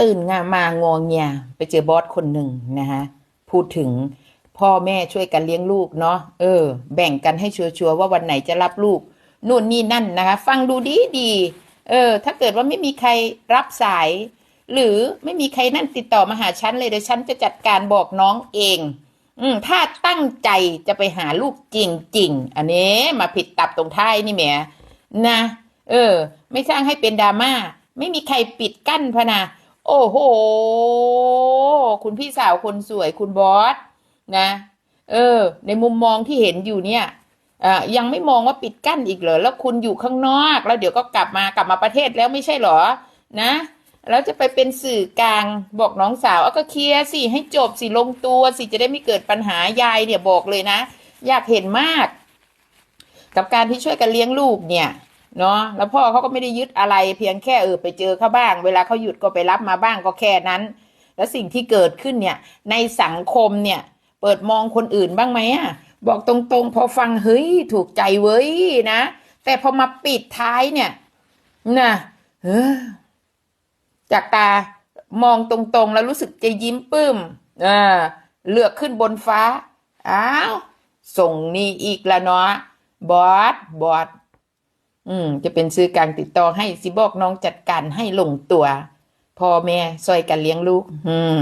ตื่นงามางอเงียไปเจอบอสคนหนึ่งนะฮะพูดถึงพ่อแม่ช่วยกันเลี้ยงลูกเนาะเออ แบ่งกันให้ชัวร์ๆว่าวันไหนจะรับลูกนู่นนี่นั่นนะคะ ฟังดูดีดีเออ ถ้าเกิดว่าไม่มีใครรับสาย หรือไม่มีใครนั่นติดต่อมาหาฉันเลยเดี๋ยวฉันจะจัดการบอกน้องเอง อืมถ้าตั้งใจจะไปหาลูกจริงๆอันนี้มาผิดตับตรงท้ายนี่แหมนะ เออ ไม่สร้างให้เป็นดราม่าไม่มีใครปิดกั้นพนะ โอ้โห คุณพี่สาวคนสวยคุณบอสนะ เออ ในมุมมองที่เห็นอยู่เนี่ยอยังไม่มองว่าปิดกั้นอีกเหรอ แล้วคุณอยู่ข้างนอก แล้วเดี๋ยวก็กลับมากลับมาประเทศแล้วไม่ใช่เหรอ นะ แล้วจะไปเป็นสื่อกลางบอกน้องสาว เอาก็เคลียร์สิให้จบสิลงตัวสิจะได้ไม่เกิดปัญหายายเนี่ยบอกเลยนะ อยากเห็นมาก กับการที่ช่วยกันเลี้ยงลูกเนี่ย เนาะแล้วพ่อเขาก็ไม่ได้ยึดอะไรเพียงแค่เออไปเจอเขาบ้าง เวลาเขาหยุดก็ไปรับมาบ้างก็แค่นั้น แล้วสิ่งที่เกิดขึ้นเนี่ย ในสังคมเนี่ย เปิดมองคนอื่นบ้างไหมอะบอกตรงๆ พอฟังเฮ้ยถูกใจเว้ยนะ แต่พอมาปิดท้ายเนี่ยนะเออจากตามองตรงๆ แล้วรู้สึกจะยิ้มปลื้มอ่าเลือกขึ้นบนฟ้าอ้าวส่งนี่อีกแล้วเนาะบอสบอส อืม จะเป็นซื้อกลางติดต่อให้สิบอกน้องจัดการให้ลงตัว พ่อแม่ช่วยกันเลี้ยงลูก อืม